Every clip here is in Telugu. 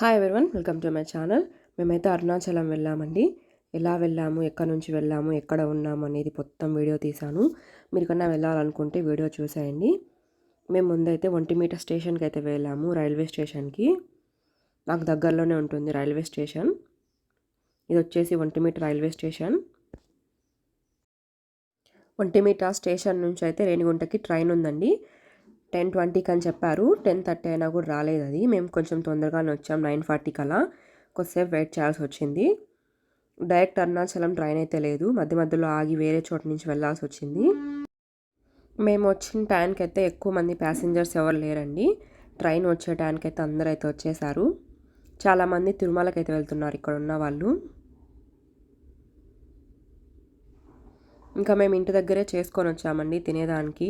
Hi everyone welcome to my channel మేమైతే అరుణాచలం వెళ్ళామండి. ఎలా వెళ్ళాము ఎక్కడి నుంచి వెళ్ళాము ఎక్కడ ఉన్నాము అనేది మొత్తం వీడియో తీశాను. మీరు కన్నా వెళ్ళాలనుకుంటే వీడియో చూసేయండి. మేము ముందైతే ఒంటిమీట స్టేషన్కి అయితే వెళ్ళాము రైల్వే స్టేషన్కి. నాకు దగ్గరలోనే ఉంటుంది రైల్వే స్టేషన్. ఇది వచ్చేసి Ontimitta railway station. Ontimitta station నుంచి అయితే రేణిగుంటకి ట్రైన్ ఉందండి. టెన్ ట్వంటీకి అని చెప్పారు. టెన్ థర్టీ అయినా కూడా రాలేదు అది. మేము కొంచెం తొందరగానే వచ్చాం నైన్ ఫార్టీకి అలా కొద్దిసేపు వెయిట్ చేయాల్సి వచ్చింది. డైరెక్ట్ అరుణాచలం ట్రైన్ అయితే లేదు. మధ్య మధ్యలో ఆగి వేరే చోట నుంచి వెళ్ళాల్సి వచ్చింది. మేము వచ్చిన టైంకి అయితే ఎక్కువ మంది ప్యాసింజర్స్ ఎవరు లేరండి. ట్రైన్ వచ్చే టైంకి అయితే అందరూ అయితే వచ్చేసారు. చాలామంది తిరుమలకి అయితే వెళ్తున్నారు ఇక్కడ ఉన్న వాళ్ళు. ఇంకా మేము ఇంటి దగ్గరే చేసుకొని వచ్చామండి తినేదానికి.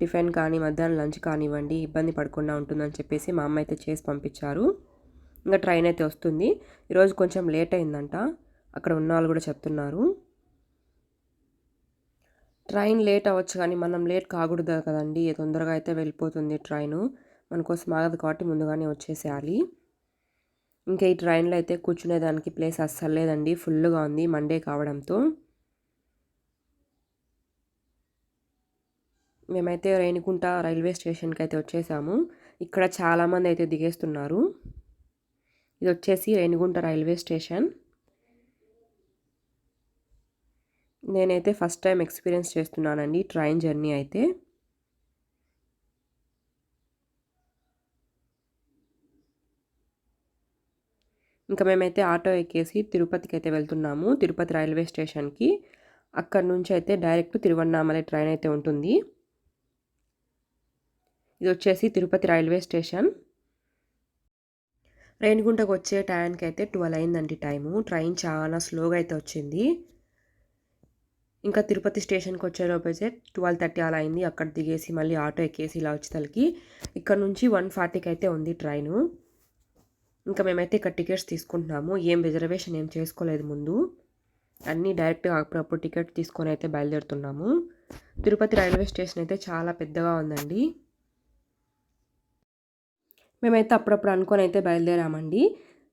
టిఫిన్ కానీ మధ్యాహ్నం లంచ్ కానివ్వండి ఇబ్బంది పడకుండా ఉంటుందని చెప్పేసి మా అమ్మ అయితే చేసి పంపించారు. ఇంకా ట్రైన్ అయితే వస్తుంది. ఈరోజు కొంచెం లేట్ అయిందంట. అక్కడ ఉన్న వాళ్ళు కూడా చెప్తున్నారు. ట్రైన్ లేట్ అవ్వచ్చు కానీ మనం లేట్ కాకూడదు కదండి. తొందరగా అయితే వెళ్ళిపోతుంది ట్రైన్. మన కోసం ఆగదు కాబట్టి ముందుగానే వచ్చేసేయాలి. ఇంకా ఈ ట్రైన్లో అయితే కూర్చునేదానికి ప్లేస్ అస్సలు లేదండి. ఫుల్గా ఉంది మండే కావడంతో. మేమైతే రేణిగుంట రైల్వే స్టేషన్కి అయితే వచ్చేసాము. ఇక్కడ చాలామంది అయితే దిగేస్తున్నారు. ఇది వచ్చేసి రేణిగుంట రైల్వే స్టేషన్. నేనైతే ఫస్ట్ టైం ఎక్స్పీరియన్స్ చేస్తున్నానండి ట్రైన్ జర్నీ అయితే. ఇంకా మేమైతే ఆటో ఎక్కేసి తిరుపతికి అయితే వెళ్తున్నాము. తిరుపతి రైల్వే స్టేషన్కి. అక్కడ నుంచి అయితే డైరెక్ట్ తిరువన్నామలై ట్రైన్ అయితే ఉంటుంది. ఇది వచ్చేసి తిరుపతి రైల్వే స్టేషన్. రేణిగుంటకు వచ్చే టైంకి అయితే ట్వెల్వ్ అయిందండి టైము. ట్రైన్ చాలా స్లోగా అయితే వచ్చింది. ఇంకా తిరుపతి స్టేషన్కి వచ్చేలోపు ట్వెల్వ్ థర్టీ అలా అయింది. అక్కడ దిగేసి మళ్ళీ ఆటో ఎక్కేసి ఇలా వచ్చేతలకి ఇక్కడ నుంచి వన్ ఫార్టీకి అయితే ఉంది ట్రైను. ఇంకా మేమైతే ఇక్కడ టికెట్స్ తీసుకుంటున్నాము. ఏం రిజర్వేషన్ ఏం చేసుకోలేదు ముందు. అన్నీ డైరెక్ట్గా అప్పుడప్పుడు టికెట్ తీసుకొని అయితే బయలుదేరుతున్నాము. తిరుపతి రైల్వే స్టేషన్ అయితే చాలా పెద్దగా ఉందండి. మేమైతే అప్పుడప్పుడు అనుకొని అయితే బయలుదేరామండి.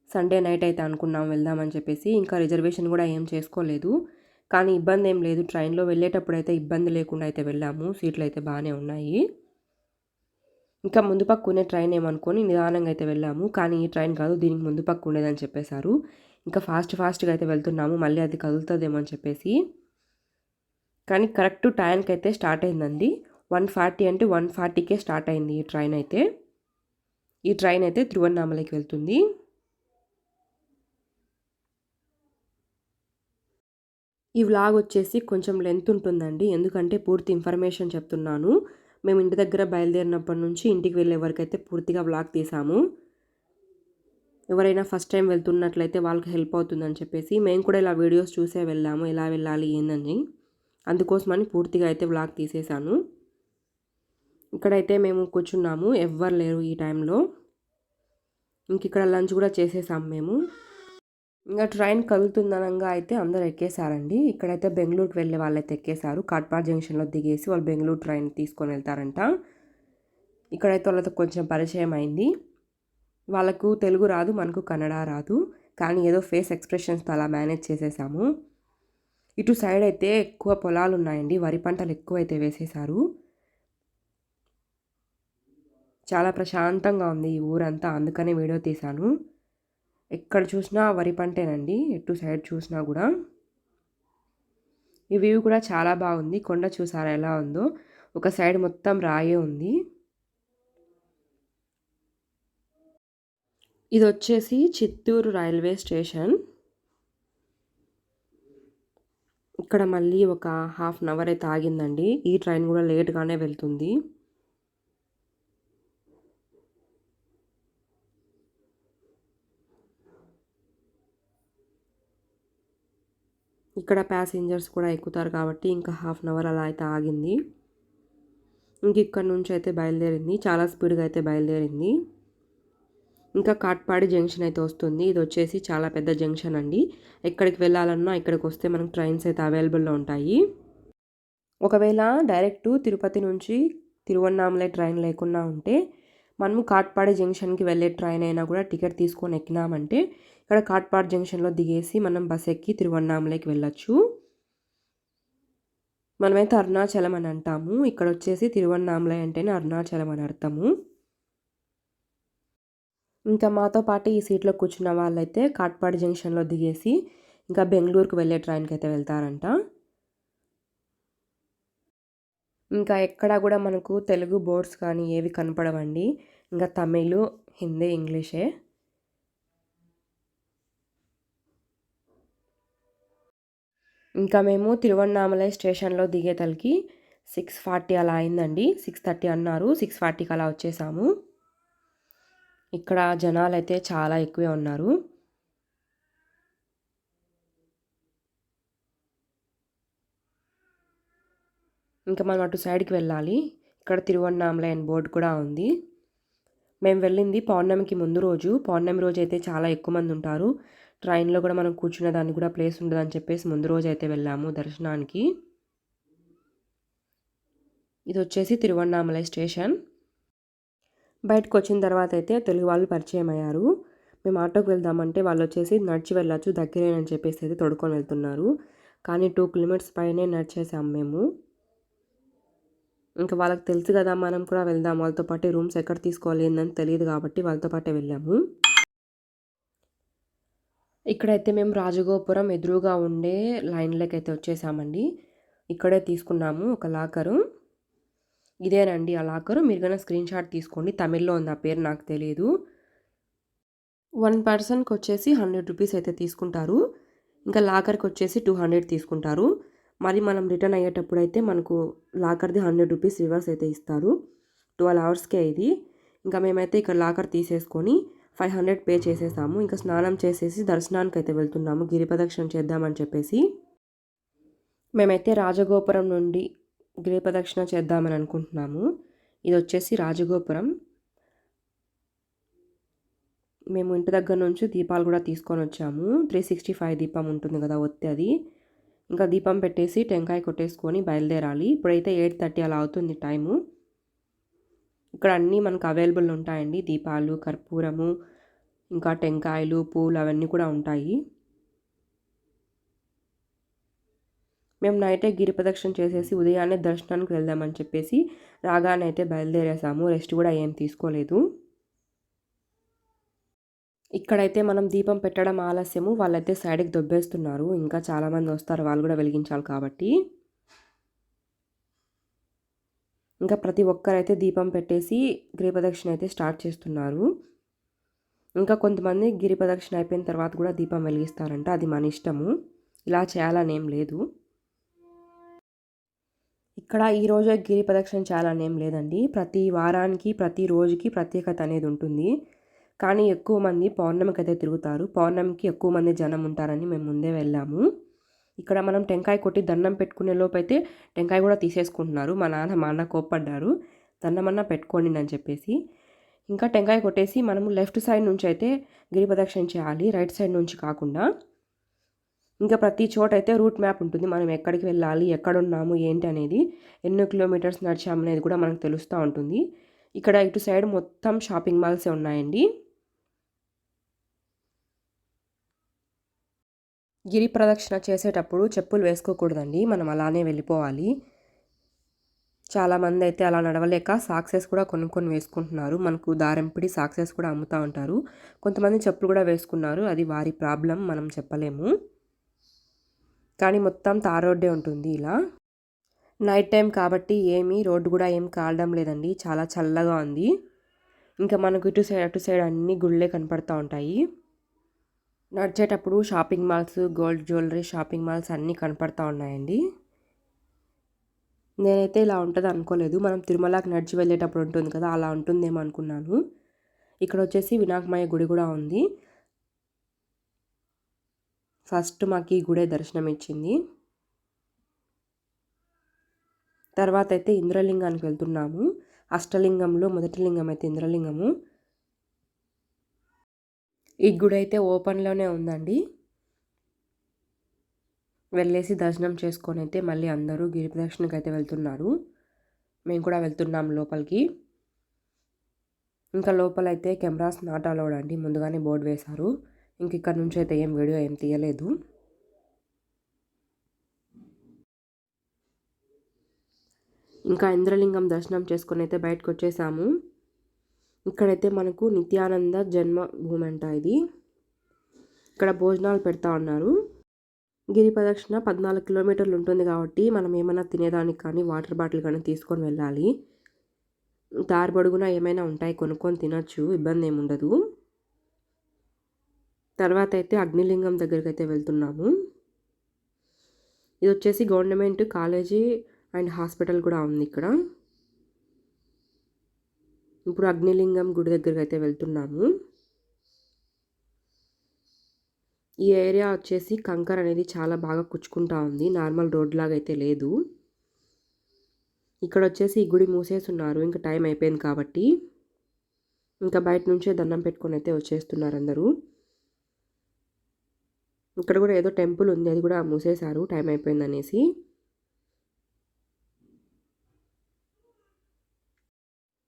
సండే నైట్ అయితే అనుకున్నాం వెళ్దామని చెప్పేసి ఇంకా రిజర్వేషన్ కూడా ఏం చేసుకోలేదు. కానీ ఇబ్బంది ఏం లేదు. ట్రైన్లో వెళ్ళేటప్పుడు అయితే ఇబ్బంది లేకుండా అయితే వెళ్ళాము. సీట్లు అయితే బాగానే ఉన్నాయి. ఇంకా ముందు పక్క ఉండే ట్రైన్ ఏమనుకొని నిదానంగా అయితే వెళ్ళాము. కానీ ఈ ట్రైన్ కాదు దీనికి ముందు పక్క ఉండేదని చెప్పేశారు. ఇంకా ఫాస్ట్ ఫాస్ట్గా అయితే వెళ్తున్నాము. మళ్ళీ అది కదులుతుందేమో అని చెప్పేసి. కానీ కరెక్ట్ టైంకి అయితే స్టార్ట్ అయిందండి. వన్ ఫార్టీ అంటే వన్ ఫార్టీకే స్టార్ట్ అయింది ఈ ట్రైన్ అయితే. ఈ ట్రైన్ అయితే తిరువన్నామలకి వెళ్తుంది. ఈ వ్లాగ్ వచ్చేసి కొంచెం లెంత్ ఉంటుందండి. ఎందుకంటే పూర్తి ఇన్ఫర్మేషన్ చెప్తున్నాను. మేము ఇంటి దగ్గర బయలుదేరినప్పటి నుంచి ఇంటికి వెళ్ళే వరకు అయితే పూర్తిగా వ్లాగ్ తీసాము. ఎవరైనా ఫస్ట్ టైం వెళ్తున్నట్లయితే వాళ్ళకి హెల్ప్ అవుతుందని చెప్పేసి మేము కూడా ఇలా వీడియోస్ చూసే వెళ్ళాము. ఎలా వెళ్ళాలి ఏందని. అందుకోసమని పూర్తిగా అయితే వ్లాగ్ తీసేశాను ఇక్కడైతే మేము కూర్చున్నాము ఎవ్వరు లేరు ఈ టైంలో. ఇంక ఇక్కడ లంచ్ కూడా చేసేసాం మేము. ఇంకా ట్రైన్ కదులుతుందనంగా అయితే అందరు ఎక్కేసారండి ఇక్కడైతే బెంగళూరుకి వెళ్ళే వాళ్ళైతే ఎక్కేసారు కాట్పాడ్ జంక్షన్లో దిగేసి వాళ్ళు బెంగళూరు ట్రైన్ తీసుకొని వెళ్తారంట. ఇక్కడైతే వాళ్ళతో కొంచెం పరిచయం అయింది. వాళ్ళకు తెలుగు రాదు మనకు కన్నడ రాదు. కానీ ఏదో ఫేస్ ఎక్స్ప్రెషన్స్తో అలా మేనేజ్ చేసేసాము. ఇటు సైడ్ అయితే ఎక్కువ పొలాలు ఉన్నాయండి. వరి పంటలు ఎక్కువ అయితే వేసేసారు చాలా ప్రశాంతంగా ఉంది ఈ ఊరంతా. అందుకనే వీడియో తీశాను. ఎక్కడ చూసినా వరి పంటేనండి. ఎటు సైడ్ చూసినా కూడా. ఈ వ్యూ కూడా చాలా బాగుంది. కొండ చూసారా ఎలా ఉందో. ఒక సైడ్ మొత్తం రాయే ఉంది. ఇది వచ్చేసి చిత్తూరు రైల్వే స్టేషన్. ఇక్కడ మళ్ళీ ఒక హాఫ్ అన్ అవర్ అయితే ఆగిందండి ఈ ట్రైన్ కూడా లేట్గానే వెళ్తుంది. ఇక్కడ ప్యాసింజర్స్ కూడా ఎక్కుతారు కాబట్టి ఇంకా హాఫ్ అన్ అవర్ అలా అయితే ఆగింది. ఇంక ఇక్కడ నుంచి అయితే బయలుదేరింది. చాలా స్పీడ్గా అయితే బయలుదేరింది. ఇంకా కాట్పాడి జంక్షన్ అయితే వస్తుంది. ఇది వచ్చేసి చాలా పెద్ద జంక్షన్ అండి. ఎక్కడికి వెళ్ళాలన్నా ఇక్కడికి వస్తే మనకు ట్రైన్స్ అయితే అవైలబుల్లో ఉంటాయి. ఒకవేళ డైరెక్ట్ తిరుపతి నుంచి తిరువన్నామలై ట్రైన్ లేకుండా ఉంటే మనము కాట్పాడి జంక్షన్కి వెళ్ళే ట్రైన్ అయినా కూడా టికెట్ తీసుకొని ఎక్కినామంటే ఇక్కడ కాట్పాడ్ జంక్షన్లో దిగేసి మనం బస్ ఎక్కి తిరువన్నామలైకి వెళ్ళొచ్చు. మనమైతే అరుణాచలం అని అంటాము. ఇక్కడ వచ్చేసి తిరువన్నామలై అంటేనే అరుణాచలం అని అర్థము. ఇంకా మాతో పాటు ఈ సీట్లో కూర్చున్న వాళ్ళైతే కాట్పాడు జంక్షన్లో దిగేసి ఇంకా బెంగళూరుకు వెళ్ళే ట్రైన్కి అయితే వెళ్తారంట. ఇంకా ఎక్కడ కూడా మనకు తెలుగు బోర్డ్స్ కానీ ఏవి కనపడవండి. ఇంకా తమిళ్ హిందీ ఇంగ్లీషే. ఇంకా మేము తిరువన్నామలై స్టేషన్లో దిగేతలకి సిక్స్ ఫార్టీ అలా అయిందండి. సిక్స్ థర్టీ అన్నారు. సిక్స్ ఫార్టీకి అలా వచ్చేసాము. ఇక్కడ జనాలు అయితే చాలా ఎక్కువే ఉన్నారు. ఇంకా మనం అటు సైడ్కి వెళ్ళాలి. ఇక్కడ తిరువన్నామలై అని బోర్డు కూడా ఉంది. మేము వెళ్ళింది పౌర్ణమికి ముందు రోజు. పౌర్ణమి రోజు అయితే చాలా ఎక్కువ మంది ఉంటారు. ట్రైన్లో కూడా మనం కూర్చునే దానికి కూడా ప్లేస్ ఉండదని చెప్పేసి ముందు రోజు అయితే వెళ్ళాము దర్శనానికి. ఇది వచ్చేసి తిరువన్నామలై స్టేషన్. బయటకు వచ్చిన తర్వాత అయితే తెలుగు వాళ్ళు పరిచయం అయ్యారు. మేము ఆటోకి వెళ్దామంటే వాళ్ళు వచ్చేసి నడిచి వెళ్ళచ్చు దగ్గరేనని చెప్పేసి అయితే తొడుకొని వెళ్తున్నారు. కానీ టూ కిలోమీటర్స్ పైనే నడిచేసాం మేము. ఇంకా వాళ్ళకి తెలుసు కదా మనం కూడా వెళ్దాం. వాళ్ళతో పాటే రూమ్స్ ఎక్కడ తీసుకోవాలి ఏందని తెలియదు కాబట్టి వాళ్ళతో పాటే వెళ్ళాము. ఇక్కడైతే మేము రాజగోపురం ఎదురుగా ఉండే లైన్లోకి అయితే వచ్చేసామండి. ఇక్కడే తీసుకున్నాము ఒక లాకరు. ఇదేనండి ఆ లాకరు. మీరు కన్నా స్క్రీన్ షాట్ తీసుకోండి. తమిళ్ళో ఉంది ఆ పేరు నాకు తెలియదు వన్ పర్సన్కి వచ్చేసి హండ్రెడ్ రూపీస్ అయితే తీసుకుంటారు. ఇంకా లాకర్కి వచ్చేసి టూ హండ్రెడ్ తీసుకుంటారు. మరి మనం రిటర్న్ అయ్యేటప్పుడు అయితే మనకు లాకర్ది హండ్రెడ్ రూపీస్ రివర్స్ అయితే ఇస్తారు. ట్వెల్వ్ అవర్స్కే ఇది. ఇంకా మేమైతే ఇక్కడ లాకర్ తీసేసుకొని ఫైవ్ హండ్రెడ్ పే చేసేసాము. ఇంకా స్నానం చేసేసి దర్శనానికి అయితే వెళ్తున్నాము. గిరి ప్రదక్షిణ చేద్దామని చెప్పేసి మేమైతే రాజగోపురం నుండి గిరి ప్రదక్షిణ చేద్దామని అనుకుంటున్నాము. ఇది వచ్చేసి రాజగోపురం. మేము ఇంటి దగ్గర నుంచి దీపాలు కూడా తీసుకొని వచ్చాము. త్రీ సిక్స్టీ ఫైవ్ దీపం ఉంటుంది కదా ఒత్తి అది. ఇంకా దీపం పెట్టేసి టెంకాయ కొట్టేసుకొని బయలుదేరాలి. ఇప్పుడైతే ఎయిట్ థర్టీ అలా అవుతుంది టైము. ఇక్కడ అన్నీ మనకు అవైలబుల్ ఉంటాయండి. దీపాలు కర్పూరము ఇంకా టెంకాయలు పూలు అవన్నీ కూడా ఉంటాయి. మేము నైటే గిరి ప్రదక్షిణ చేసేసి ఉదయాన్నే దర్శనానికి వెళ్దామని చెప్పేసి రాగానే అయితే బయలుదేరేసాము. రెస్ట్ కూడా ఏం తీసుకోలేదు. ఇక్కడైతే మనం దీపం పెట్టడం ఆలస్యము. వాళ్ళైతే సైడ్కి దొబ్బేస్తున్నారు. ఇంకా చాలామంది వస్తారు. వాళ్ళు కూడా వెలిగించాలి కాబట్టి. ఇంకా ప్రతి ఒక్కరైతే దీపం పెట్టేసి గిరి ప్రదక్షిణ అయితే స్టార్ట్ చేస్తున్నారు. ఇంకా కొంతమంది గిరి ప్రదక్షిణ అయిపోయిన తర్వాత కూడా దీపం వెలిగిస్తారంట. అది మన ఇష్టము. ఇలా చేయాలని ఏం లేదు. ఇక్కడ ఈరోజే గిరి ప్రదక్షిణ చేయాలని ఏం లేదండి. ప్రతి వారానికి ప్రతి రోజుకి ప్రత్యేకత అనేది ఉంటుంది. కానీ ఎక్కువ మంది పౌర్ణమికి అయితే తిరుగుతారు. పౌర్ణమికి ఎక్కువ మంది జనం ఉంటారని మేము ముందే వెళ్ళాము. ఇక్కడ మనం టెంకాయ కొట్టి దండం పెట్టుకునే లోపైతే టెంకాయ కూడా తీసేసుకుంటున్నారు. మా నాన్న మా అన్న కోప్పడ్డారు. దండమన్నా పెట్టుకోండి అని చెప్పేసి. ఇంకా టెంకాయ కొట్టేసి మనము లెఫ్ట్ సైడ్ నుంచి అయితే గిరి ప్రదక్షిణ చేయాలి. రైట్ సైడ్ నుంచి కాకుండా. ఇంకా ప్రతి చోట అయితే రూట్ మ్యాప్ ఉంటుంది. మనం ఎక్కడికి వెళ్ళాలి ఎక్కడున్నాము ఏంటి అనేది ఎన్నో కిలోమీటర్స్ నడిచాము అనేది కూడా మనకు తెలుస్తూ ఉంటుంది. ఇక్కడ ఇటు సైడ్ మొత్తం షాపింగ్ మాల్సే ఉన్నాయండి. గిరి ప్రదక్షిణ చేసేటప్పుడు చెప్పులు వేసుకోకూడదండి. మనం అలానే వెళ్ళిపోవాలి. చాలామంది అయితే అలా నడవలేక సాక్సెస్ కూడా కొనుక్కొని వేసుకుంటున్నారు. మనకు దారెంపిడి సాక్సెస్ కూడా అమ్ముతూ ఉంటారు. కొంతమంది చెప్పులు కూడా వేసుకున్నారు. అది వారి ప్రాబ్లం మనం చెప్పలేము. కానీ మొత్తం తార్ రోడ్డే ఉంటుంది ఇలా. నైట్ టైం కాబట్టి ఏమీ రోడ్డు కూడా ఏం కాలడం లేదండి. చాలా చల్లగా ఉంది. ఇంకా మనకు ఇటు సైడ్ అటు సైడ్ అన్ని గుళ్ళే కనపడుతూ ఉంటాయి. నడిచేటప్పుడు shopping malls gold jewellery shopping malls అన్నీ కనపడతా ఉన్నాయండి. నేనైతే ఇలా ఉంటుంది అనుకోలేదు. మనం తిరుమలకి నడిచి వెళ్ళేటప్పుడు ఉంటుంది కదా అలా ఉంటుందేమో అనుకున్నాను. ఇక్కడ వచ్చేసి వినాయకమయ్య గుడి కూడా ఉంది. ఫస్ట్ మాకు ఈ గుడే దర్శనం ఇచ్చింది తర్వాత అయితే ఇంద్రలింగానికి వెళ్తున్నాము. అష్టలింగంలో మొదటి లింగం అయితే ఇంద్రలింగము. ఈ గుడి అయితే ఓపెన్లోనే ఉందండి. వెళ్ళేసి దర్శనం చేసుకొని అయితే మళ్ళీ అందరూ గిరి ప్రదక్షిణకి అయితే వెళ్తున్నారు. మేము కూడా వెళ్తున్నాం లోపలికి. ఇంకా లోపల అయితే కెమెరాస్ నాట్ అలౌడ్ అండి ముందుగానే బోర్డు వేశారు. ఇంక ఇక్కడ నుంచి అయితే ఏం వీడియో ఏం తీయలేదు. ఇంకా ఇంద్రలింగం దర్శనం చేసుకొని అయితే బయటకు వచ్చేసాము. ఇక్కడైతే మనకు నిత్యానంద జన్మ భూమి అంట ఇది. ఇక్కడ భోజనాలు పెడతా ఉన్నారు. గిరి ప్రదక్షిణ పద్నాలుగు కిలోమీటర్లు ఉంటుంది కాబట్టి మనం ఏమైనా తినేదానికి కానీ వాటర్ బాటిల్ కానీ తీసుకొని వెళ్ళాలి. దారి పొడుగున ఏమైనా ఉంటాయి కొనుక్కొని తినొచ్చు ఇబ్బంది ఏమి ఉండదు. తర్వాత అయితే అగ్నిలింగం దగ్గరికి అయితే వెళ్తున్నాము. ఇది వచ్చేసి గవర్నమెంట్ కాలేజీ అండ్ హాస్పిటల్ కూడా ఉంది ఇక్కడ. ఇప్పుడు అగ్నిలింగం గుడి దగ్గరికి అయితే వెళ్తున్నాము. ఈ ఏరియా వచ్చేసి కంకర్ అనేది చాలా బాగా కుచ్చుకుంటా ఉంది. నార్మల్ రోడ్ లాగా అయితే లేదు. ఇక్కడ వచ్చేసి ఈ గుడి మూసేసి ఉన్నారు ఇంకా టైం అయిపోయింది కాబట్టి. ఇంకా బయట నుంచే దండం పెట్టుకొని అయితే వచ్చేస్తున్నారు అందరూ. ఇక్కడ కూడా ఏదో టెంపుల్ ఉంది. అది కూడా మూసేశారు. టైం అయిపోయింది అనేసి.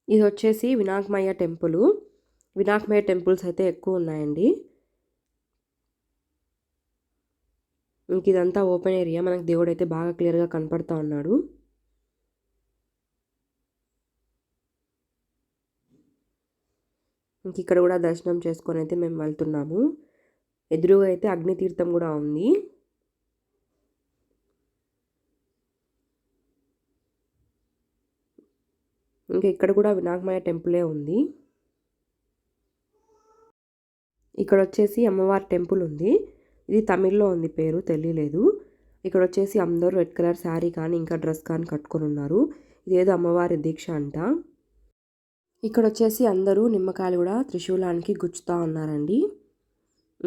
ఇది వచ్చేసి వినాయకమయ్య టెంపుల్. వినాయకమయ్య టెంపుల్స్ అయితే ఎక్కువ ఉన్నాయండి ఇంక ఇదంతా ఓపెన్ ఏరియా. మనకు దేవుడు అయితే బాగా క్లియర్గా కనపడతా ఉన్నాడు. ఇంక ఇక్కడ కూడా దర్శనం చేసుకొని అయితే మేము వెళ్తున్నాము. ఎదురుగా అయితే అగ్నితీర్థం కూడా ఉంది. ఇంకా ఇక్కడ కూడా వినాయకమయ టెంపులే ఉంది. ఇక్కడ వచ్చేసి అమ్మవారి టెంపుల్ ఉంది. ఇది తమిళ్ళో ఉంది పేరు తెలియలేదు. ఇక్కడ వచ్చేసి అందరూ రెడ్ కలర్ శారీ కానీ ఇంకా డ్రెస్ కానీ కట్టుకొని ఉన్నారు. ఇదేదో అమ్మవారి దీక్ష అంట. ఇక్కడ వచ్చేసి అందరూ నిమ్మకాయలు కూడా త్రిశూలానికి గుచ్చుతూ ఉన్నారండి.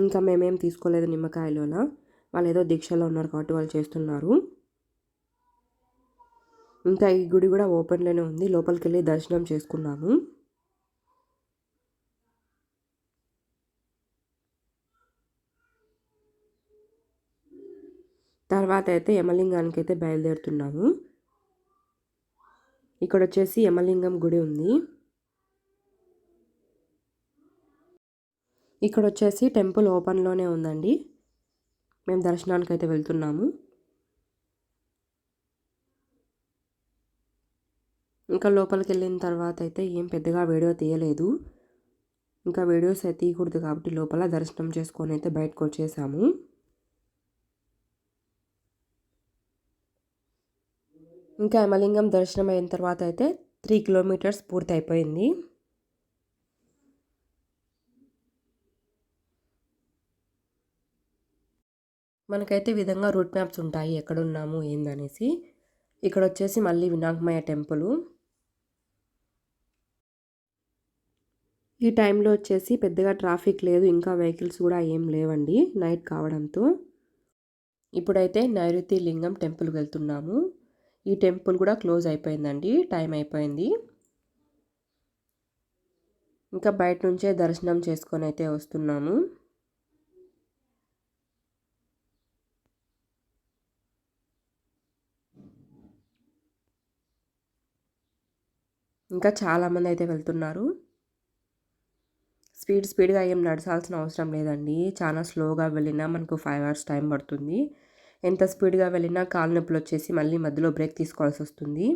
ఇంకా మేమేం తీసుకోలేదు నిమ్మకాయలోన వాళ్ళు ఏదో దీక్షలో ఉన్నారు కాబట్టి వాళ్ళు చేస్తున్నారు. ఇంకా ఈ గుడి కూడా ఓపెన్లోనే ఉంది. లోపలికి వెళ్ళి దర్శనం చేసుకున్నాము. తర్వాత అయితే యమలింగానికి అయితే బయలుదేరుతున్నాము. ఇక్కడ వచ్చేసి యమలింగం గుడి ఉంది. ఇక్కడ వచ్చేసి టెంపుల్ ఓపెన్లోనే ఉందండి. మేము దర్శనానికి అయితే వెళ్తున్నాము. ఇంకా లోపలికి వెళ్ళిన తర్వాత అయితే ఏం పెద్దగా వీడియో తీయలేదు. ఇంకా వీడియోస్ అయితే తీయకూడదు కాబట్టి లోపల దర్శనం చేసుకొని అయితే బయటకు వచ్చేసాము. ఇంకా యమలింగం దర్శనం అయిన తర్వాత అయితే త్రీ కిలోమీటర్స్ పూర్తి అయిపోయింది మనకైతే విధంగా రూట్ మ్యాప్స్ ఉంటాయి ఎక్కడున్నాము ఏందనేసి. ఇక్కడ వచ్చేసి మళ్ళీ వినాయకమయ్య టెంపుల్. ఈ టైంలో వచ్చేసి పెద్దగా ట్రాఫిక్ లేదు ఇంకా వెహికల్స్ కూడా ఏం లేవండి నైట్ కావడంతో. ఇప్పుడైతే నైరుతి లింగం టెంపుల్కి వెళ్తున్నాము. ఈ టెంపుల్ కూడా క్లోజ్ అయిపోయిందండి టైం అయిపోయింది. ఇంకా బయట నుంచే దర్శనం చేసుకొని అయితే వస్తున్నాము. ఇంకా చాలామంది అయితే వెళ్తున్నారు. స్పీడ్ స్పీడ్గా ఏం నడచాల్సిన అవసరం లేదండి. చాలా స్లోగా వెళ్ళినా మనకు ఫైవ్ అవర్స్ టైం పడుతుంది. ఎంత స్పీడ్గా వెళ్ళినా కాలు నొప్పులు వచ్చేసి మళ్ళీ మధ్యలో బ్రేక్ తీసుకోవాల్సి వస్తుంది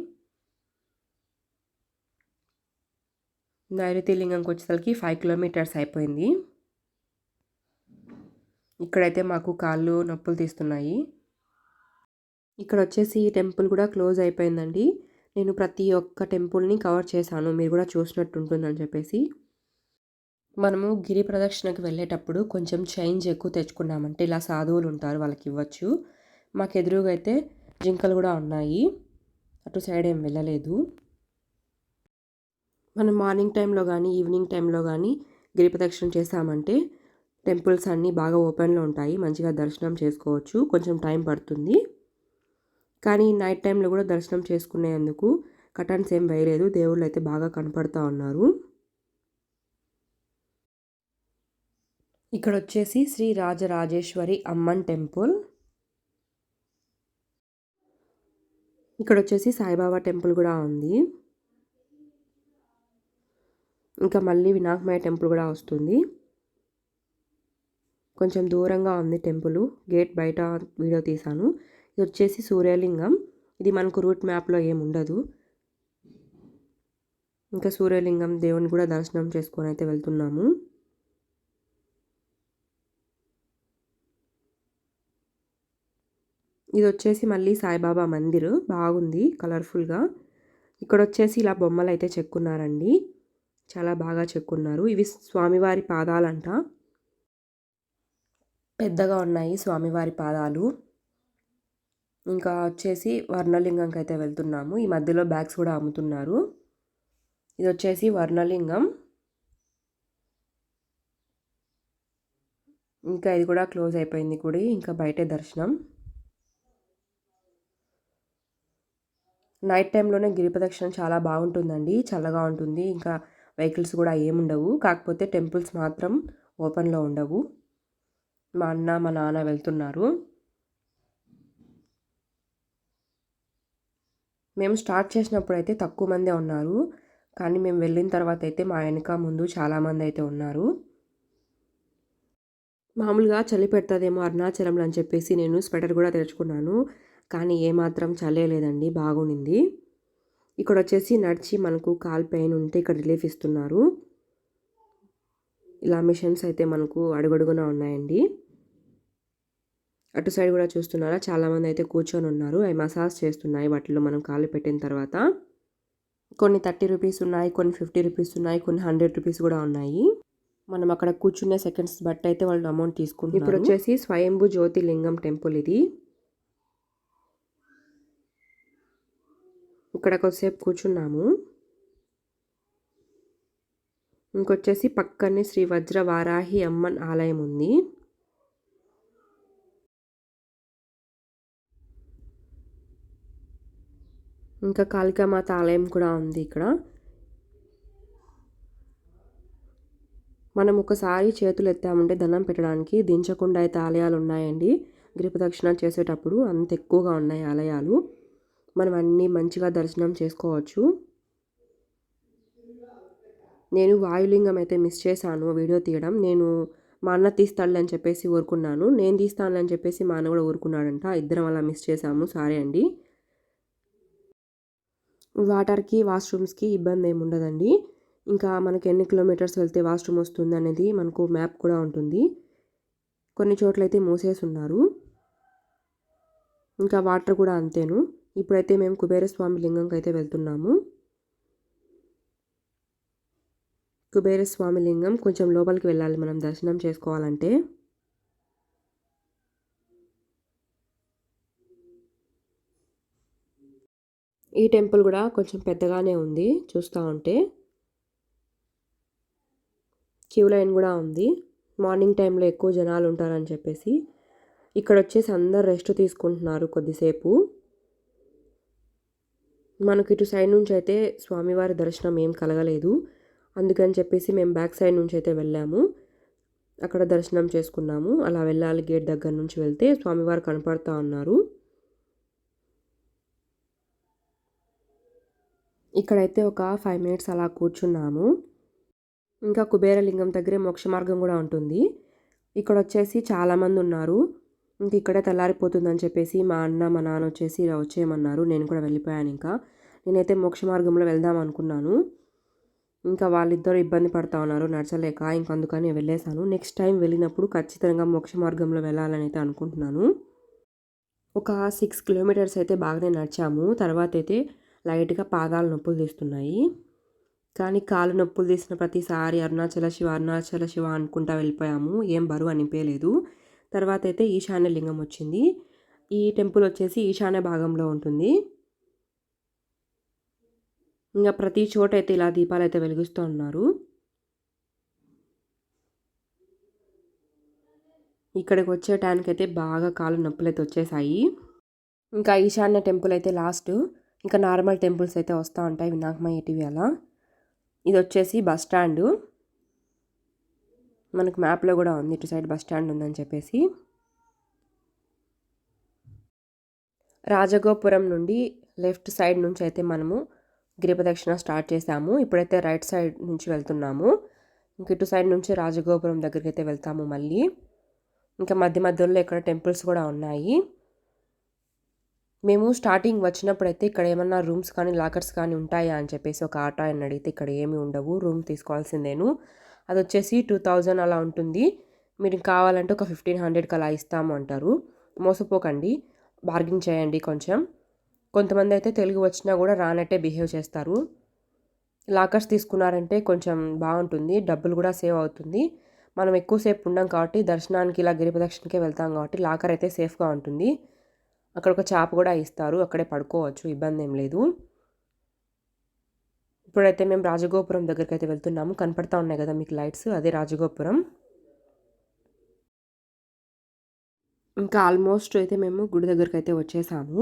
నైరుతి లింగంకి వచ్చేసరికి ఫైవ్ కిలోమీటర్స్ అయిపోయింది. ఇక్కడైతే మాకు కాళ్ళు నొప్పులు తీస్తున్నాయి. ఇక్కడ వచ్చేసి ఈ టెంపుల్ కూడా క్లోజ్ అయిపోయిందండి. నేను ప్రతి ఒక్క టెంపుల్ని కవర్ చేశాను. మీరు కూడా చూసినట్టు ఉంటుందని చెప్పేసి. మనము గిరి ప్రదక్షిణకు వెళ్ళేటప్పుడు కొంచెం చేంజ్ ఎక్కువ తెచ్చుకున్నామంటే ఇలా సాధువులు ఉంటారు వాళ్ళకి ఇవ్వచ్చు. మాకు ఎదురుగా అయితే జింకలు కూడా ఉన్నాయి. అటు సైడ్ ఏం వెళ్ళలేదు. మనం మార్నింగ్ టైంలో కానీ ఈవినింగ్ టైంలో కానీ గిరి ప్రదక్షిణ చేసామంటే టెంపుల్స్ అన్నీ బాగా ఓపెన్లో ఉంటాయి. మంచిగా దర్శనం చేసుకోవచ్చు. కొంచెం టైం పడుతుంది. కానీ నైట్ టైంలో కూడా దర్శనం చేసుకునేందుకు కటన్స్ ఏం వేయలేదు. దేవుళ్ళు అయితే బాగా కనపడుతూ ఉన్నారు. ఇక్కడ వచ్చేసి శ్రీ రాజరాజేశ్వరి అమ్మన్ టెంపుల్. ఇక్కడ వచ్చేసి సాయిబాబా టెంపుల్ కూడా ఉంది. ఇంకా మళ్ళీ వినాయకమయ టెంపుల్ కూడా వస్తుంది. కొంచెం దూరంగా ఉంది టెంపుల్. గేట్ బయట వీడియో తీశాను. ఇది వచ్చేసి సూర్యలింగం. ఇది మనకు రూట్ మ్యాప్లో ఏమి ఉండదు. ఇంకా సూర్యలింగం దేవుని కూడా దర్శనం చేసుకొని అయితే వెళ్తున్నాము. ఇది వచ్చేసి మళ్ళీ సాయిబాబా మందిర్. బాగుంది కలర్ఫుల్గా. ఇక్కడ వచ్చేసి ఇలా బొమ్మలు అయితే చెక్కున్నారండి. చాలా బాగా చెక్కున్నారు. ఇవి స్వామివారి పాదాలంట. పెద్దగా ఉన్నాయి స్వామివారి పాదాలు. ఇంకా వచ్చేసి వర్ణలింగంకి అయితే వెళ్తున్నాము. ఈ మధ్యలో బ్యాగ్స్ కూడా అమ్ముతున్నారు. ఇది వచ్చేసి వర్ణలింగం. ఇంకా ఇది కూడా క్లోజ్ అయిపోయింది గుడి. ఇంకా బయటే దర్శనం. నైట్ టైంలోనే గిరి ప్రదక్షిణ చాలా బాగుంటుందండి. చల్లగా ఉంటుంది. ఇంకా వెహికల్స్ కూడా ఏముండవు. కాకపోతే టెంపుల్స్ మాత్రం ఓపెన్లో ఉండవు. మా అన్న మా నాన్న వెళ్తున్నారు. మేము స్టార్ట్ చేసినప్పుడు అయితే తక్కువ మందే ఉన్నారు. కానీ మేము వెళ్ళిన తర్వాత అయితే మా వెనక ముందు చాలామంది అయితే ఉన్నారు. మామూలుగా చలి పెడుతుందేమో అరుణాచలంలో అని చెప్పేసి నేను స్వెటర్ కూడా తెచ్చుకున్నాను కానీ ఏమాత్రం చల్లేలేదండి బాగుండింది. ఇక్కడ వచ్చేసి నడిచి మనకు కాల్ పెయిన్ ఉంటే ఇక్కడ రిలీఫ్ ఇస్తున్నారు. ఇలా మిషన్స్ అయితే మనకు అడుగడుగున ఉన్నాయండి. అటు సైడ్ కూడా చూస్తున్నారా? చాలామంది అయితే కూర్చొని ఉన్నారు. అవి మసాజ్ చేస్తున్నాయి. వాటిలో మనం కాలు పెట్టిన తర్వాత కొన్ని థర్టీ రూపీస్ ఉన్నాయి కొన్ని ఫిఫ్టీ రూపీస్ ఉన్నాయి కొన్ని హండ్రెడ్ రూపీస్ కూడా ఉన్నాయి. మనం అక్కడ కూర్చునే సెకండ్స్ బట్టి అయితే వాళ్ళు అమౌంట్ తీసుకుంటారు ఇప్పుడు వచ్చేసి స్వయంభు జ్యోతిలింగం టెంపుల్ ఇది. ఇక్కడ కొద్దిసేపు కూర్చున్నాము. ఇంకొచ్చేసి పక్కనే శ్రీ వజ్ర వారాహి అమ్మన్ ఆలయం ఉంది. ఇంకా కాళికామాత ఆలయం కూడా ఉంది ఇక్కడ. మనం ఒకసారి చేతులు ఎత్తామంటే దండం పెట్టడానికి దించకుండా అయితే ఆలయాలు ఉన్నాయండి. గిరిప్రదక్షిణ చేసేటప్పుడు అంత ఎక్కువగా ఉన్నాయి ఆలయాలు. మనం అన్నీ మంచిగా దర్శనం చేసుకోవచ్చు. నేను వాయులింగం అయితే మిస్ చేశాను వీడియో తీయడం. నేను మా అన్న తీస్తాడులని చెప్పేసి ఊరుకున్నాను. నేను తీస్తానులని చెప్పేసి మా అన్న కూడా ఊరుకున్నాడంట. ఇద్దరం అలా మిస్ చేశాము. సారీ అండి. వాటర్కి వాష్రూమ్స్కి ఇబ్బంది ఏమి ఉండదండి. ఇంకా మనకి ఎన్ని కిలోమీటర్స్ వెళ్తే వాష్రూమ్ వస్తుంది అనేది మనకు మ్యాప్ కూడా ఉంటుంది. కొన్ని చోట్లయితే మూసేసి ఉన్నారు ఇంకా వాటర్ కూడా అంతేను. ఇప్పుడైతే మేము కుబేరస్వామి లింగంకి అయితే వెళ్తున్నాము. కుబేరస్వామి లింగం కొంచెం లోపలికి వెళ్ళాలి మనం దర్శనం చేసుకోవాలంటే. ఈ టెంపుల్ కూడా కొంచెం పెద్దగానే ఉంది చూస్తూ ఉంటే. క్యూ లైన్ కూడా ఉంది. మార్నింగ్ టైంలో ఎక్కువ జనాలు ఉంటారని చెప్పేసి. ఇక్కడ వచ్చేసి అందరు రెస్ట్ తీసుకుంటున్నారు కొద్దిసేపు. మనకి ఇటు సైడ్ నుంచి అయితే స్వామివారి దర్శనం ఏం కలగలేదు. అందుకని చెప్పేసి మేము బ్యాక్ సైడ్ నుంచి అయితే వెళ్ళాము. అక్కడ దర్శనం చేసుకున్నాము. అలా వెళ్ళాలి గేట్ దగ్గర నుంచి వెళ్తే స్వామివారు కనపడుతూ ఉన్నారు ఇక్కడైతే ఒక ఫైవ్ మినిట్స్ అలా కూర్చున్నాము. ఇంకా కుబేరలింగం దగ్గరే మోక్ష మార్గం కూడా ఉంటుంది. ఇక్కడ వచ్చేసి చాలామంది ఉన్నారు. ఇంక ఇక్కడే తెల్లారిపోతుందని చెప్పేసి మా అన్న మా నాన్న వచ్చేసి ఇలా వచ్చేయమన్నారు. నేను కూడా వెళ్ళిపోయాను ఇంకా. నేనైతే మోక్ష మార్గంలో వెళ్దాం అనుకున్నాను. ఇంకా వాళ్ళిద్దరు ఇబ్బంది పడతా ఉన్నారు నడచలేక. ఇంక అందుకని వెళ్ళేశాను. నెక్స్ట్ టైం వెళ్ళినప్పుడు ఖచ్చితంగా మోక్ష మార్గంలో వెళ్ళాలని అయితే అనుకుంటున్నాను. ఒక సిక్స్ కిలోమీటర్స్ అయితే బాగానే నడిచాము. తర్వాత అయితే లైట్గా పాదాలు నొప్పులు తీస్తున్నాయి. కానీ కాలు నొప్పులు తీసిన ప్రతిసారి అరుణాచల శివ అరుణాచల శివ అనుకుంటా వెళ్ళిపోయాము. ఏం బరువు అనిపించలేదు. తర్వాత అయితే ఈశాన్య లింగం వచ్చింది. ఈ టెంపుల్ వచ్చేసి ఈశాన్య భాగంలో ఉంటుంది. ఇంకా ప్రతి చోట అయితే ఇలా దీపాలు అయితే వెలిగిస్తూ ఉన్నారు. ఇక్కడికి వచ్చే టైంకి అయితే బాగా కాలు నొప్పులు అయితే వచ్చేసాయి. ఇంకా ఈశాన్య టెంపుల్ అయితే లాస్ట్. ఇంకా నార్మల్ టెంపుల్స్ అయితే వస్తూ ఉంటాయి వినాయకమయ్య టీవీ అలా ఇది వచ్చేసి బస్ స్టాండ్. మనకు మ్యాప్లో కూడా ఉంది. ఇటు సైడ్ బస్ స్టాండ్ ఉందని చెప్పేసి. రాజగోపురం నుండి లెఫ్ట్ సైడ్ నుంచి అయితే మనము గిరిపదక్షిణ స్టార్ట్ చేసాము. ఇప్పుడైతే రైట్ సైడ్ నుంచి వెళ్తున్నాము. ఇంక ఇటు సైడ్ నుంచి రాజగోపురం దగ్గరికి అయితే వెళ్తాము మళ్ళీ. ఇంకా మధ్య మధ్యలో ఇక్కడ టెంపుల్స్ కూడా ఉన్నాయి. మేము స్టార్టింగ్ వచ్చినప్పుడు అయితే ఇక్కడ ఏమన్నా రూమ్స్ కానీ లాకర్స్ కానీ ఉంటాయా అని చెప్పేసి ఒక ఆటో ఆయన అడిగితే ఇక్కడ ఏమి ఉండవు. రూమ్ తీసుకోవాల్సిందేను. అది వచ్చేసి టూ థౌజండ్ అలా ఉంటుంది. మీరు కావాలంటే ఒక ఫిఫ్టీన్ హండ్రెడ్కి అలా ఇస్తాము అంటారు. మోసపోకండి. బార్గింగ్ చేయండి కొంచెం. కొంతమంది అయితే తెలుగు వచ్చినా కూడా రానట్టే బిహేవ్ చేస్తారు. లాకర్స్ తీసుకున్నారంటే కొంచెం బాగుంటుంది. డబ్బులు కూడా సేవ్ అవుతుంది. మనం ఎక్కువసేపు ఉండం కాబట్టి దర్శనానికి ఇలా గిరిప్రదక్షిణకే వెళ్తాం కాబట్టి లాకర్ అయితే సేఫ్గా ఉంటుంది. అక్కడ ఒక చాప కూడా ఇస్తారు. అక్కడే పడుకోవచ్చు. ఇబ్బంది ఏం లేదు. ఇప్పుడైతే మేము రాజగోపురం దగ్గరికి అయితే వెళ్తున్నాము. కనపడతా ఉన్నాయి కదా మీకు లైట్స్? అదే రాజగోపురం. ఇంకా ఆల్మోస్ట్ అయితే మేము గుడి దగ్గరికి అయితే వచ్చేసాము.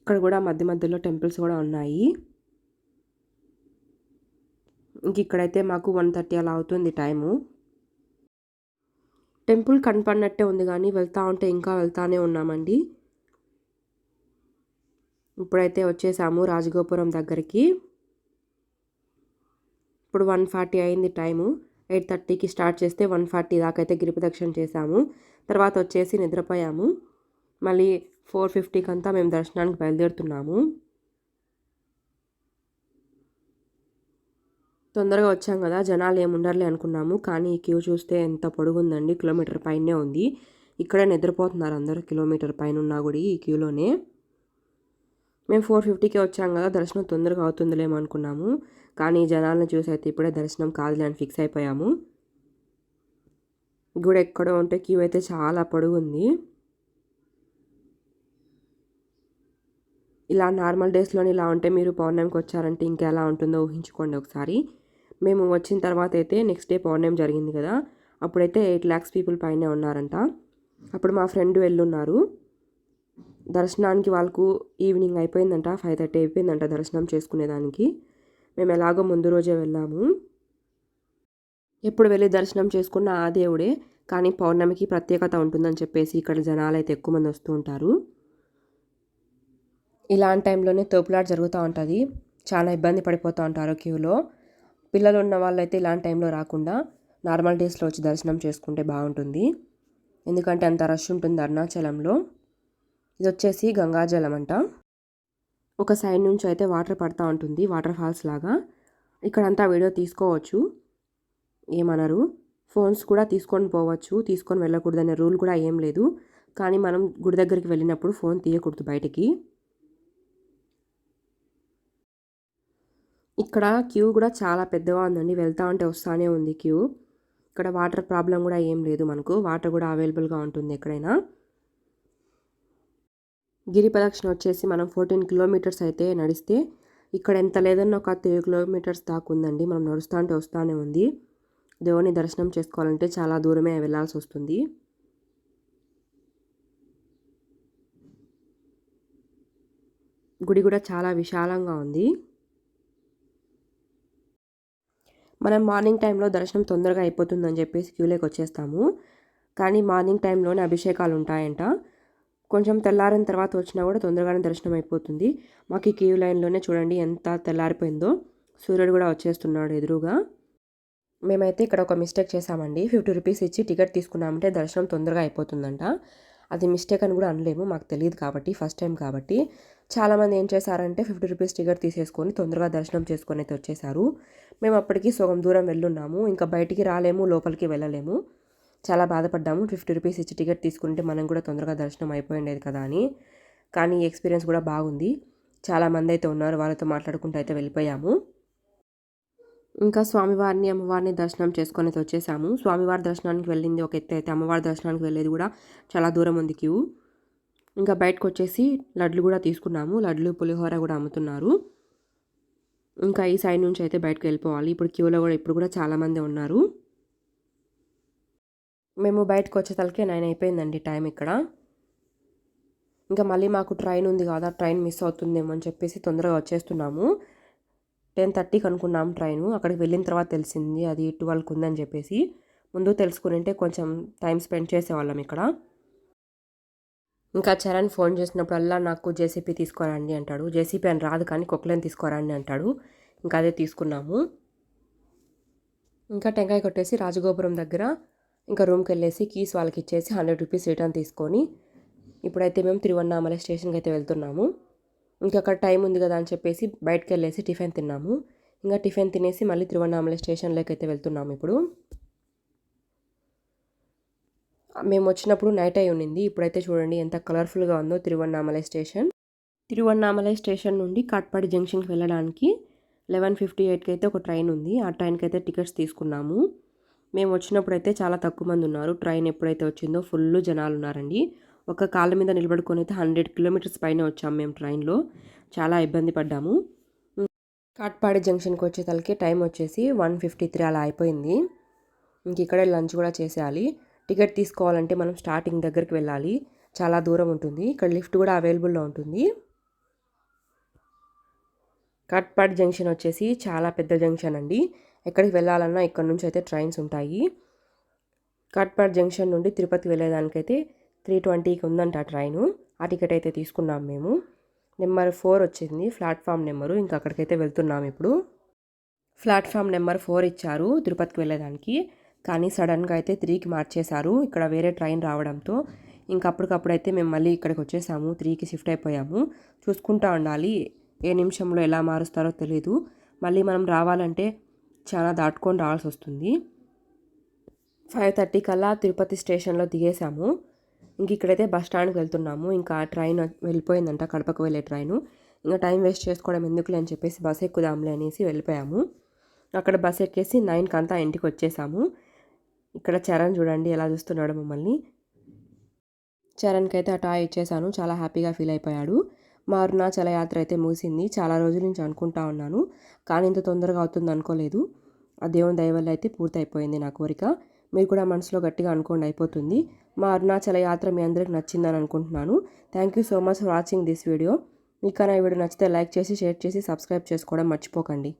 ఇక్కడ కూడా మధ్య మధ్యలో టెంపుల్స్ కూడా ఉన్నాయి. ఇంక ఇక్కడైతే మాకు వన్ థర్టీ అలా అవుతుంది టైము. టెంపుల్ కనపడినట్టే ఉంది కానీ వెళ్తూ ఉంటే ఇంకా వెళ్తానే ఉన్నామండి. ఇప్పుడైతే వచ్చేసాము రాజగోపురం దగ్గరికి. ఇప్పుడు వన్ ఫార్టీ అయింది టైము. ఎయిట్ థర్టీకి స్టార్ట్ చేస్తే వన్ ఫార్టీ దాకా అయితే గిరిప్రదక్షిణ చేసాము తర్వాత వచ్చేసి నిద్రపోయాము. మళ్ళీ ఫోర్ ఫిఫ్టీకి అంతా మేము దర్శనానికి బయలుదేరుతున్నాము. తొందరగా వచ్చాం కదా జనాలు ఏముండర్లే అనుకున్నాము. కానీ ఈ క్యూ చూస్తే ఎంత పొడుగుందండి కిలోమీటర్ పైనే ఉంది. ఇక్కడే నిద్రపోతున్నారు అందరూ కిలోమీటర్ పైన ఉన్నా కూడా ఈ క్యూలోనే. మేము ఫోర్ ఫిఫ్టీకే వచ్చాం కదా దర్శనం తొందరగా అవుతుందిలేమో అనుకున్నాము. కానీ జనాలను చూసి అయితే ఇప్పుడే దర్శనం కాదులే అని ఫిక్స్ అయిపోయాము. గుడి ఎక్కడో ఉంటే క్యూ అయితే చాలా పొడుగుంది ఇలా నార్మల్ డేస్లోని ఇలా ఉంటే మీరు పౌర్ణమికి వచ్చారంటే ఇంకా ఎలా ఉంటుందో ఊహించుకోండి ఒకసారి. మేము వచ్చిన తర్వాత అయితే నెక్స్ట్ డే పౌర్ణమి జరిగింది కదా అప్పుడైతే ఎయిట్ ల్యాక్స్ పీపుల్ పైనే ఉన్నారంట. అప్పుడు మా ఫ్రెండ్ వెళ్ళున్నారు. దర్శనానికి వాళ్ళకు ఈవినింగ్ అయిపోయిందంట ఫైవ్ థర్టీ అయిపోయిందంట దర్శనం చేసుకునేదానికి. మేము ఎలాగో ముందు రోజే వెళ్ళాము. ఎప్పుడు వెళ్ళి దర్శనం చేసుకున్న ఆ దేవుడే కానీ పౌర్ణమికి ప్రత్యేకత ఉంటుందని చెప్పేసి ఇక్కడ జనాలు అయితే ఎక్కువ మంది వస్తూ ఉంటారు. ఇలాంటి టైంలోనే తోపులాట జరుగుతూ ఉంటుంది. చాలా ఇబ్బంది పడిపోతూ ఉంటారు క్యూలో. పిల్లలు ఉన్న వాళ్ళైతే ఇలాంటి టైంలో రాకుండా నార్మల్ డేస్లో వచ్చి దర్శనం చేసుకుంటే బాగుంటుంది. ఎందుకంటే అంత రష్ ఉంటుంది అరుణాచలంలో. ఇది వచ్చేసి గంగాజలం అంట ఒక సైడ్ నుంచి అయితే వాటర్ పడతా ఉంటుంది వాటర్ ఫాల్స్ లాగా. ఇక్కడంతా వీడియో తీసుకోవచ్చు. ఏమనరు. ఫోన్స్ కూడా తీసుకొని పోవచ్చు తీసుకొని వెళ్ళకూడదనే రూల్ కూడా ఏం లేదు. కానీ మనం గుడి దగ్గరికి వెళ్ళినప్పుడు ఫోన్ తీయకూడదు బయటికి. ఇక్కడ క్యూ కూడా చాలా పెద్దగా ఉందండి వెళ్తా ఉంటే వస్తానే ఉంది క్యూ. ఇక్కడ వాటర్ ప్రాబ్లం కూడా ఏం లేదు మనకు. వాటర్ కూడా అవైలబుల్గా ఉంటుంది ఎక్కడైనా. గిరి ప్రదక్షిణ వచ్చేసి మనం ఫోర్టీన్ కిలోమీటర్స్ అయితే నడిస్తే ఇక్కడ ఎంత లేదన్నా ఒక త్రీ కిలోమీటర్స్ దాకా ఉందండి. మనం నడుస్తూ అంటే వస్తూనే ఉంది. దేవుని దర్శనం చేసుకోవాలంటే చాలా దూరమే వెళ్ళాల్సి వస్తుంది. గుడి కూడా చాలా విశాలంగా ఉంది. మనం మార్నింగ్ టైంలో దర్శనం తొందరగా అయిపోతుందని చెప్పేసి క్యూలోకి వచ్చేస్తాము. కానీ మార్నింగ్ టైంలోనే అభిషేకాలు ఉంటాయంట. కొంచెం తెల్లారిన తర్వాత వచ్చినా కూడా తొందరగానే దర్శనం అయిపోతుంది. మాకు ఈ క్యూ లైన్లోనే చూడండి ఎంత తెల్లారిపోయిందో. సూర్యుడు కూడా వచ్చేస్తున్నాడు ఎదురుగా. మేమైతే ఇక్కడ ఒక మిస్టేక్ చేశామండి. ఫిఫ్టీ రూపీస్ ఇచ్చి టికెట్ తీసుకున్నామంటే దర్శనం తొందరగా అయిపోతుందంట. అది మిస్టేక్ అని కూడా అనలేము మాకు తెలియదు కాబట్టి ఫస్ట్ టైం కాబట్టి. చాలామంది ఏం చేశారంటే ఫిఫ్టీ రూపీస్ టికెట్ తీసేసుకొని తొందరగా దర్శనం చేసుకొని అయితే వచ్చేసారు మేము అప్పటికి సగం దూరం వెళ్ళున్నాము. ఇంకా బయటికి రాలేము లోపలికి వెళ్ళలేము. చాలా బాధపడ్డాము. ఫిఫ్టీ రూపీస్ ఇచ్చి టికెట్ తీసుకుంటే మనం కూడా తొందరగా దర్శనం అయిపోయిండేది కదా అని. కానీ ఎక్స్పీరియన్స్ కూడా బాగుంది. చాలామంది అయితే ఉన్నారు. వాళ్ళతో మాట్లాడుకుంటూ అయితే వెళ్ళిపోయాము. ఇంకా స్వామివారిని అమ్మవారిని దర్శనం చేసుకొని వచ్చేసాము. స్వామివారి దర్శనానికి వెళ్ళింది ఒక ఎత్తు అయితే. అమ్మవారి దర్శనానికి వెళ్ళేది కూడా చాలా దూరం ఉంది క్యూ. ఇంకా బయటకు వచ్చేసి లడ్లు కూడా తీసుకున్నాము. లడ్లు పులిహోర కూడా అమ్ముతున్నారు. ఇంకా ఈ సైడ్ నుంచి అయితే బయటకు వెళ్ళిపోవాలి. ఇప్పుడు క్యూలో కూడా ఇప్పుడు కూడా చాలామంది ఉన్నారు. మేము బయటకు వచ్చేసరికి నైన్ అయిపోయిందండి టైం ఇక్కడ. ఇంకా మళ్ళీ మాకు ట్రైన్ ఉంది కదా ట్రైన్ మిస్ అవుతుందేమో అని చెప్పేసి తొందరగా వచ్చేస్తున్నాము. టెన్ థర్టీకి అనుకున్నాం ట్రైను అక్కడికి వెళ్ళిన తర్వాత తెలిసింది అది ట్వెల్వ్కి ఉందని చెప్పేసి. ముందు తెలుసుకుని ఉంటే కొంచెం టైం స్పెండ్ చేసేవాళ్ళం ఇక్కడ. ఇంకా చరణ్ ఫోన్ చేసినప్పుడల్లా నాకు జేసీపీ తీసుకోరండి అంటాడు. జేసీపీ అని రాదు కానీ కొక్లైన్ తీసుకోరండి అంటాడు. ఇంకా అదే తీసుకున్నాము. ఇంకా టెంకాయ కొట్టేసి రాజగోపురం దగ్గర ఇంకా రూమ్కి వెళ్ళేసి కీస్ వాళ్ళకి ఇచ్చేసి హండ్రెడ్ రూపీస్ రిటర్న్ తీసుకొని ఇప్పుడైతే మేము తిరువన్నామలై స్టేషన్కి అయితే వెళ్తున్నాము. ఇంకా అక్కడ టైం ఉంది కదా అని చెప్పేసి బయటకు వెళ్ళేసి టిఫిన్ తిన్నాము. ఇంకా టిఫిన్ తినేసి మళ్ళీ తిరువన్నామలై స్టేషన్లోకి అయితే వెళ్తున్నాము ఇప్పుడు. మేము వచ్చినప్పుడు నైట్ అయి ఉండింది. ఇప్పుడైతే చూడండి ఎంత కలర్ఫుల్గా ఉందో తిరువన్నామలై స్టేషన్. తిరువన్నామలై స్టేషన్ నుండి కాట్పాడి జంక్షన్కి వెళ్ళడానికి లెవెన్ ఫిఫ్టీ ఎయిట్కి అయితే ఒక ట్రైన్ ఉంది. ఆ ట్రైన్కి అయితే టికెట్స్ తీసుకున్నాము. మేము వచ్చినప్పుడు అయితే చాలా తక్కువ మంది ఉన్నారు ట్రైన్ ఎప్పుడైతే వచ్చిందో ఫుల్ జనాలు ఉన్నారండి ఒక కాళ్ళ మీద నిలబడుకొని అయితే హండ్రెడ్ కిలోమీటర్స్ పైన వచ్చాము మేము ట్రైన్లో. చాలా ఇబ్బంది పడ్డాము. కాట్పాడి జంక్షన్కి వచ్చే తలకి టైం వచ్చేసి వన్ ఫిఫ్టీ త్రీ అలా అయిపోయింది. ఇంక ఇక్కడే లంచ్ కూడా చేసేయాలి. టికెట్ తీసుకోవాలంటే మనం స్టార్టింగ్ దగ్గరికి వెళ్ళాలి. చాలా దూరం ఉంటుంది. ఇక్కడ లిఫ్ట్ కూడా అవైలబుల్లో ఉంటుంది. కాట్పాడి జంక్షన్ వచ్చేసి చాలా పెద్ద జంక్షన్ అండి ఎక్కడికి వెళ్ళాలన్నా ఇక్కడ నుంచి అయితే ట్రైన్స్ ఉంటాయి. కట్పాడ్ జంక్షన్ నుండి తిరుపతి వెళ్ళేదానికైతే త్రీ ట్వంటీకి ఉందంట ఆ ట్రైను. ఆ టికెట్ అయితే తీసుకున్నాం మేము. నెంబర్ ఫోర్ వచ్చింది ప్లాట్ఫామ్ నెంబరు. ఇంకా అక్కడికైతే వెళ్తున్నాం ఇప్పుడు. ప్లాట్ఫామ్ నెంబర్ ఫోర్ ఇచ్చారు తిరుపతికి వెళ్ళేదానికి. కానీ సడన్గా అయితే త్రీకి మార్చేశారు. ఇక్కడ వేరే ట్రైన్ రావడంతో ఇంకప్పటికప్పుడైతే మేము మళ్ళీ ఇక్కడికి వచ్చేసాము. త్రీకి షిఫ్ట్ అయిపోయాము. చూసుకుంటా ఉండాలి. ఏ నిమిషంలో ఎలా మారుస్తారో తెలియదు మళ్ళీ మనం రావాలంటే చాలా దాటుకొని రావాల్సి వస్తుంది ఫైవ్ థర్టీ కల్లా తిరుపతి స్టేషన్లో దిగేసాము ఇంక ఇక్కడైతే బస్ స్టాండ్కి వెళ్తున్నాము. ఇంకా ట్రైన్ వెళ్ళిపోయిందంట కడపకు వెళ్ళే ట్రైను. ఇంకా టైం వేస్ట్ చేసుకోవడం ఎందుకులే అని చెప్పేసి బస్ ఎక్కుదాంలే అనేసి వెళ్ళిపోయాము. అక్కడ బస్ ఎక్కేసి నైన్కి అంతా ఇంటికి వచ్చేసాము. ఇక్కడ చరణ్ చూడండి ఎలా చూస్తున్నాడు మమ్మల్ని. చరణ్కి అయితే ఆ టాయ్ ఇచ్చేసాను చాలా హ్యాపీగా ఫీల్ అయిపోయాడు. మా అరుణాచల యాత్ర అయితే ముగిసింది. చాలా రోజుల నుంచి అనుకుంటా ఉన్నాను. కానీ ఇంత తొందరగా అవుతుంది అనుకోలేదు ఆ దేవుని దయ వల్ల అయితే పూర్తయిపోయింది నా కోరిక. మీరు కూడా మనసులో గట్టిగా అనుకోండి అయిపోతుంది. మా అరుణాచల యాత్ర మీ అందరికి నచ్చిందని అనుకుంటున్నాను. Thank you so much for watching this video మీకు నా వీడియో నచ్చితే లైక్ చేసి షేర్ చేసి సబ్స్క్రైబ్ చేసుకోవడం మర్చిపోకండి.